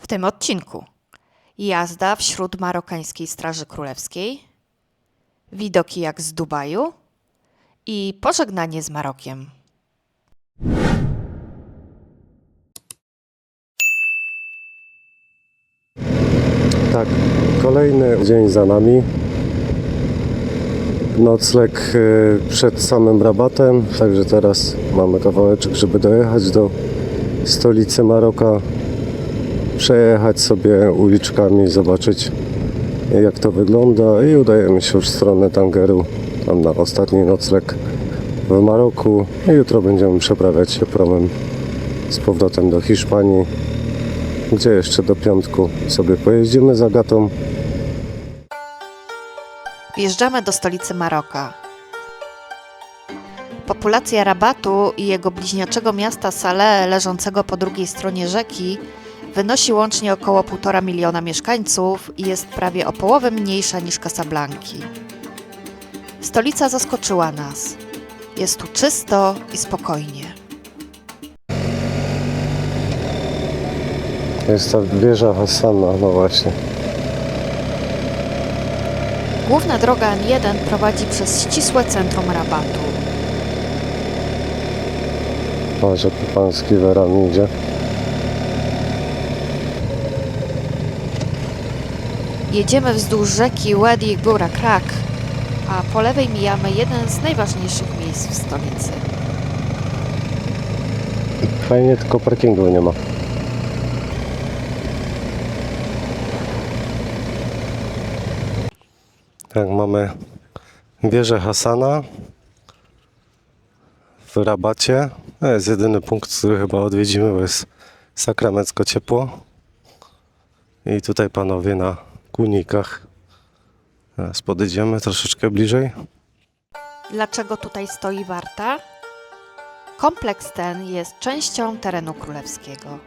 W tym odcinku jazda wśród marokańskiej Straży Królewskiej, widoki jak z Dubaju i pożegnanie z Marokiem. Tak, kolejny dzień za nami. Nocleg e, przed samym rabatem, także teraz mamy kawałeczek, żeby dojechać do stolicy Maroka, przejechać sobie uliczkami, zobaczyć jak to wygląda i udajemy się w stronę Tangeru, tam na ostatni nocleg w Maroku. I jutro będziemy przeprawiać się promem z powrotem do Hiszpanii gdzie jeszcze do piątku sobie pojeździmy za gatą. Wjeżdżamy do stolicy Maroka. Populacja Rabatu i jego bliźniaczego miasta Saleh, leżącego po drugiej stronie rzeki, wynosi łącznie około 1,5 miliona mieszkańców i jest prawie o połowę mniejsza niż Casablanki. Stolica zaskoczyła nas. Jest tu czysto i spokojnie. Jest ta wieża Hassana, no właśnie. Główna droga N1 prowadzi przez ścisłe centrum Rabatu. Patrz, jaki pan z kiwerami idzie. Jedziemy wzdłuż rzeki Wadi Burakrak, a po lewej mijamy jeden z najważniejszych miejsc w stolicy. Fajnie, tylko parkingu nie ma. Tak, mamy wieżę Hasana w Rabacie. To jest jedyny punkt, który chyba odwiedzimy, bo jest sakramencko ciepło. I tutaj panowie na kunikach. Teraz podejdziemy troszeczkę bliżej. Dlaczego tutaj stoi warta? Kompleks ten jest częścią terenu królewskiego.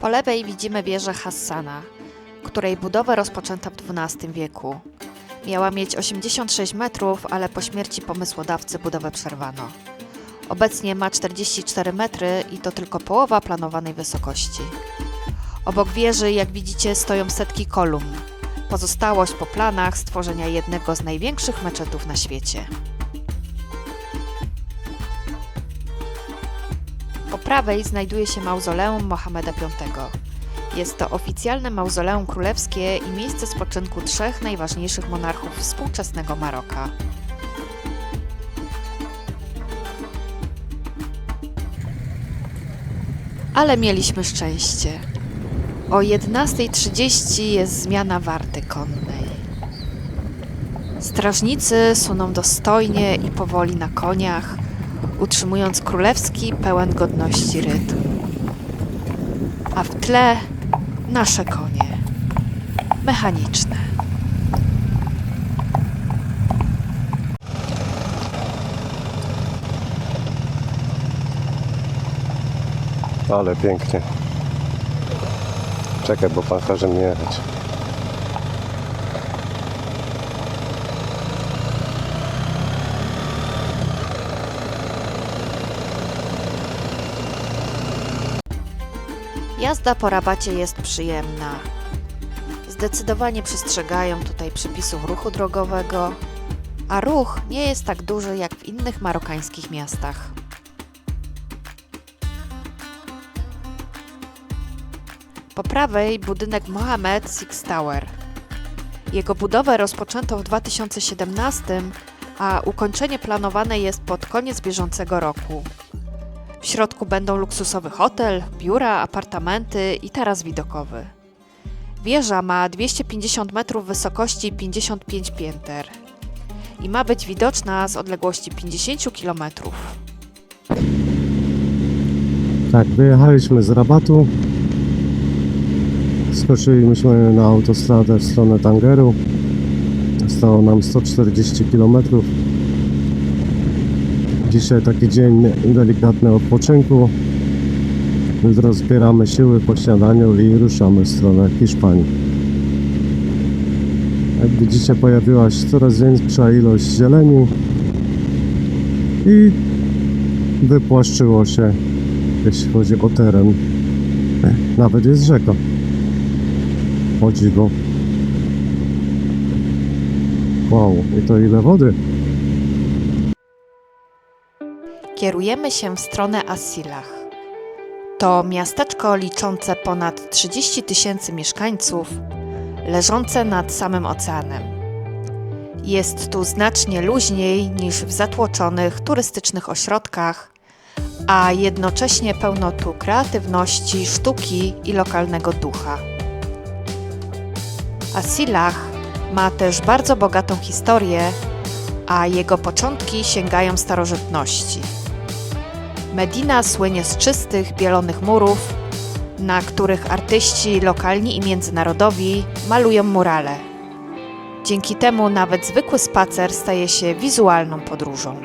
Po lewej widzimy wieżę Hassana, której budowę rozpoczęto w XII wieku. Miała mieć 86 metrów, ale po śmierci pomysłodawcy budowę przerwano. Obecnie ma 44 metry i to tylko połowa planowanej wysokości. Obok wieży, jak widzicie, stoją setki kolumn. Pozostałość po planach stworzenia jednego z największych meczetów na świecie. Po prawej znajduje się mauzoleum Mohameda V. Jest to oficjalne mauzoleum królewskie i miejsce spoczynku trzech najważniejszych monarchów współczesnego Maroka. Ale mieliśmy szczęście. O 11.30 jest zmiana warty konnej. Strażnicy suną dostojnie i powoli na koniach, utrzymując królewski, pełen godności rytm. A w tle nasze konie, mechaniczne. Ale pięknie. Czekaj, bo pan każe mnie jechać. Jazda po rabacie jest przyjemna. Zdecydowanie przestrzegają tutaj przepisów ruchu drogowego, a ruch nie jest tak duży jak w innych marokańskich miastach. Po prawej budynek Mohammed Six Tower. Jego budowę rozpoczęto w 2017, a ukończenie planowane jest pod koniec bieżącego roku. W środku będą luksusowy hotel, biura, apartamenty i taras widokowy. Wieża ma 250 metrów wysokości i 55 pięter i ma być widoczna z odległości 50 kilometrów. Tak, wyjechaliśmy z rabatu. Skoczyliśmy na autostradę w stronę Tangeru. Zostało nam 140 km. Dzisiaj taki dzień delikatny odpoczynku. Jutro zbieramy siły po śniadaniu i ruszamy w stronę Hiszpanii. Jak widzicie pojawiła się coraz większa ilość zieleni i wypłaszczyło się jeśli chodzi o teren. Nawet jest rzeka. O dziwo. Wow, i to ile wody? Kierujemy się w stronę Asilach. To miasteczko liczące ponad 30 tysięcy mieszkańców, leżące nad samym oceanem. Jest tu znacznie luźniej niż w zatłoczonych turystycznych ośrodkach, a jednocześnie pełno tu kreatywności, sztuki i lokalnego ducha. Asilach ma też bardzo bogatą historię, a jego początki sięgają starożytności. Medina słynie z czystych, bielonych murów, na których artyści lokalni i międzynarodowi malują murale. Dzięki temu nawet zwykły spacer staje się wizualną podróżą.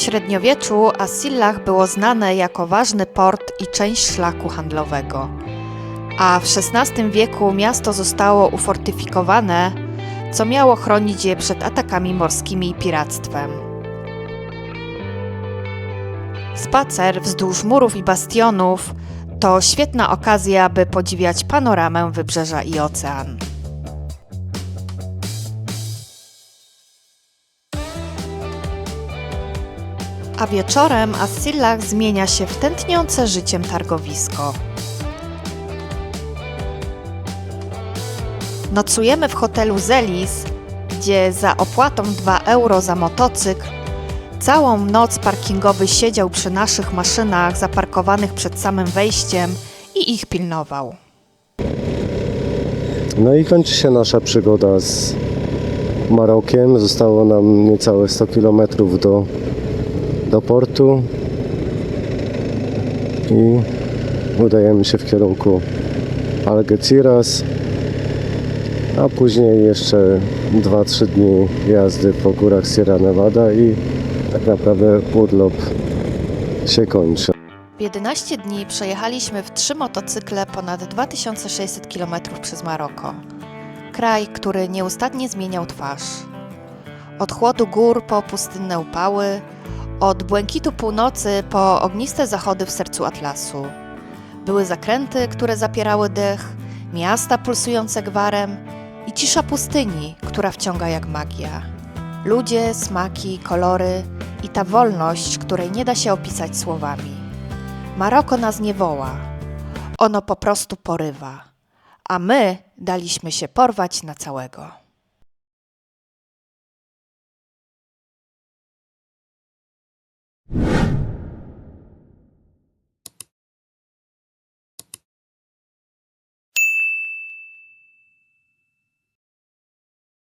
W średniowieczu Asillah było znane jako ważny port i część szlaku handlowego, a w XVI wieku miasto zostało ufortyfikowane co miało chronić je przed atakami morskimi i piractwem. Spacer wzdłuż murów i bastionów to świetna okazja, by podziwiać panoramę wybrzeża i ocean. A wieczorem Asillach zmienia się w tętniące życiem targowisko. Nocujemy w hotelu Zelis, gdzie za opłatą 2 euro za motocykl całą noc parkingowy siedział przy naszych maszynach zaparkowanych przed samym wejściem i ich pilnował. No i kończy się nasza przygoda z Marokiem. Zostało nam niecałe 100 km do, do portu i udajemy się w kierunku Algeciras, a później jeszcze 2-3 dni jazdy po górach Sierra Nevada i tak naprawdę urlop się kończy. W 11 dni przejechaliśmy w trzy motocykle ponad 2600 km przez Maroko. Kraj, który nieustannie zmieniał twarz. Od chłodu gór po pustynne upały, od błękitu północy po ogniste zachody w sercu Atlasu. Były zakręty, które zapierały dech, miasta pulsujące gwarem i cisza pustyni, która wciąga jak magia. Ludzie, smaki, kolory i ta wolność, której nie da się opisać słowami. Maroko nas nie woła, ono po prostu porywa, a my daliśmy się porwać na całego.